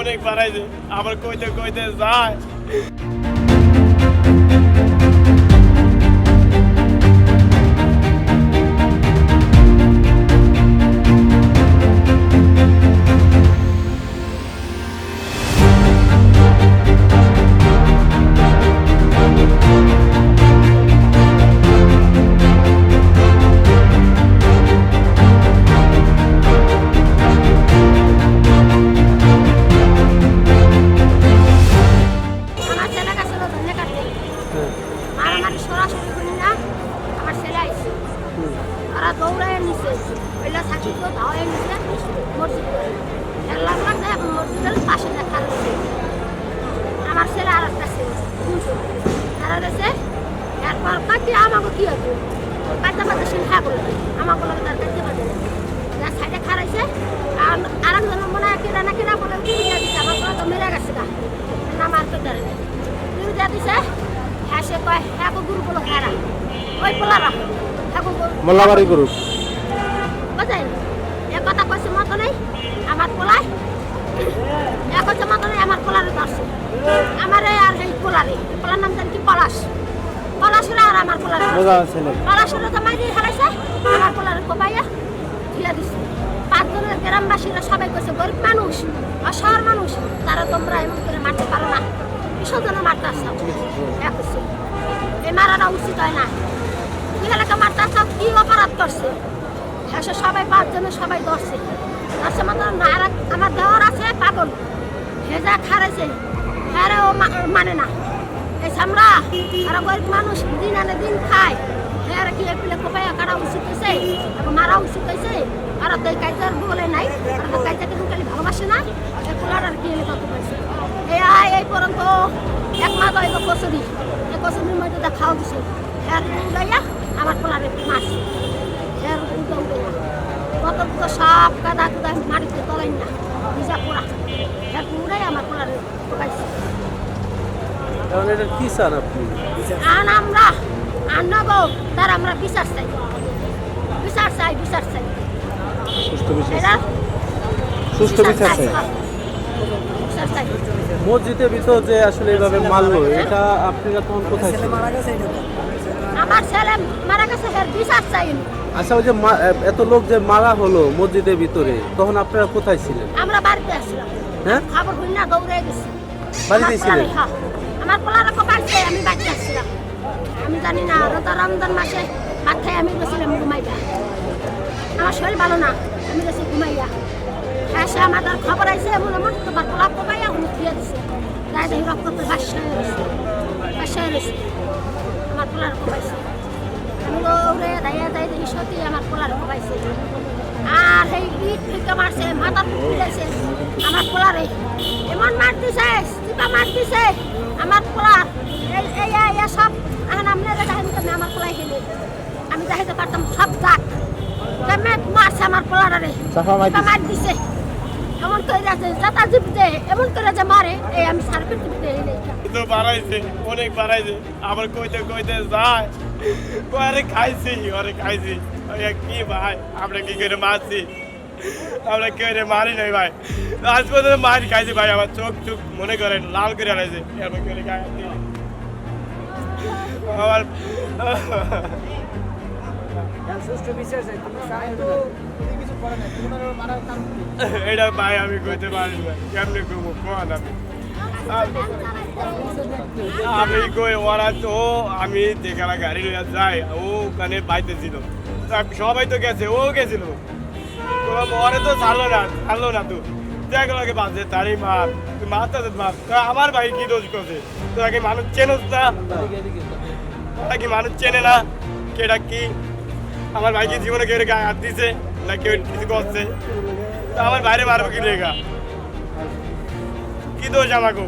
অনেক বাড়াইছে। আবার কইতে কইতে যায়। দৌড়ায় নিছে ওইলা সাক্ষী তো ধাওয়ায় নিছে মসজিদ করে। এলাম লাগতে এখন মসজিদের পাশে দেখা রয়েছে আমার ছেলে আর একটা ছেলে তারা রয়েছে এরপর কাটতে আমাকে কি হবে? কাটতে পারতে সে হ্যাঁ বলে আমাকে লাগে তার কাটতে পারবে না। সাইডে খারাইছে আর আরেকজন মনে হয় কেনা না কেনা বলে আমার তো মেরে গেছে না মারতে পারে তুই যা দিছে হ্যাঁ সে কয় হ্যাঁ গুরু বলো হ্যাঁ ওই পোলারা মোল্লাবাড়ি গ্রুপ কথা কইছে মতো নেই আমার পোলায় এ কইছে মতো নেই আমার পোলারে ধরছে। আমার আর এই পোলারে। পোলার নাম জানি কি? পলাশ। পলাশের আর আমার পোলারে পলাশের তো মাইরি হারাইছে আমার পোলারে কোপাইয়া ঢিলা দিছে। পাঁচজনের গ্রামবাসীরা সবাই কইছে গরিব মানুষ অসহায় মানুষ তারা তোমরা এমন করে মারতে পারো না। কিসের জন্য মারতে আসছো। কইছে, মারাটা উচিত হয় না। ইহালাকে মারতে আসছো কি অপরাধ করছে? হ্যাঁ সবাই পাঁচজনে সবাই ধরছে। মাত্র না আর আমার দেওয়ার আছে পাগল। হেজা খারাইছে হ্যাঁ ও মানে না। এই সামরা আর গরিব মানুষ, দিন আনে দিন খায়। হ্যাঁ কি এপিলে কোপাইয়া কাটা উচিত হয়েছে এবং মারা উচিত হয়েছে আর তো এই কাইজার বলে নাই। আর তো কাইজাকে খালি ভালোবাসে না। এই পোলার আর কি কত পাইছে এই আয়, এই পর্যন্ত। এক মাস হয় কচুরি। এই কচুরির মধ্যে খাওয়া দিছে। হ্যাঁ উড়াইয়া আমার পোলারে মারছে হ্যাঁ উড়া উড়াইয়া কত তো সব কাদা কুদা মাটিতে তলাই না। ভিজা পোড়া। হ্যাঁ উড়াই আমার পোলারে কোপাইছে কারণ এটা কি চান আপনি? আর আমরা আনব তার আমরা বিচার চাই। বিচার চাই বিচার চাই। সুস্থ বিচার সুস্থ বিচার চাই। মসজিদের ভিতর যে আসলে এইভাবে মারলো এটা আপনারা তখন কোথায় ছিলেন? আমার ছেলে মারা গেছে বিচার চাই আচ্ছা ওই যে এত লোক যে মারা হলো মসজিদের ভিতরে তখন আপনারা কোথায় ছিলেন? আমরা বাড়িতে আসছিলাম। হ্যাঁ? খবর হই না দৌড়ে গেছি। আমার ছিলেন? হ্যাঁ। আমার পোলারা কপাইছে আমি বাড়িতে আসছিলাম। আমি জানি না রোজা রমজান মাসে ভাত খাই আমি গেছিলাম ঘুমাইয়া। আমার শরীর ভালো না আমি গেছি ঘুমাইয়া। সে আমার তার খবর আইছে এমন এমন। তোমার পোলা কপাইয়া হুমুক দিয়ে দিছে। তাই দেখি রক্ত তো বাসায় রয়েছে বাসায় রয়েছে আমার পোলার কপাইছে আমি দৌড়ে দাইয়া দাই দেখি সত্যি আমার পোলার কপাইছে আর সেই ইট ফিকা মারছে মাথার ফিরেছে আমার পোলারে। এমন মার দিছে চিপা মার দিছে আমার পোলার। এই সব এখন আপনি দেখেন আমার পোলাই হেলে আমি দেখাইতে পারতাম সব দাগ মারছে আমার মার মার দিছে এমন করে আছে যাতা জিপ এমন করে যে মারে, এই আমি সার্ভিস দিতে এই তো বাড়াইছে, অনেক বাড়াইছে। আবার কইতে কইতে যায় আরে খাইছি আরে খাইছি। কি ভাই, আমরা কি করে মারছি? আমরা কি করে মারি নাই ভাই? আজ পর্যন্ত মারি খাইছি ভাই, আমার চোখ চোখ মনে করেন, লাল করে আনাইছে। করে খাইছি আমার এটা ভাই আমি কইতে পারি না কেমনে কমু কোন আমি? আমি কই ওরা তো আমি দেখালা গাড়ি লইয়া যাই ও ওখানে বাইতে ছিল সবাই তো গেছে ও গেছিল। তো ওরে তো ছাড়লো না ছাড়লো না তো। দেখ লাগে বাজে তারই মার তুই মারতে মার তা আমার ভাই কি দোষ করছে? তোরা কি মানুষ চেনস না? কি মানুষ চেনে না? কেটা কি? আমার ভাইকে জীবনে কেউ গায়ে হাত দিছে না কেউ কিছু করছে। তা আমার বাইরে মারবো কি রেখা কি দোষ আমাকে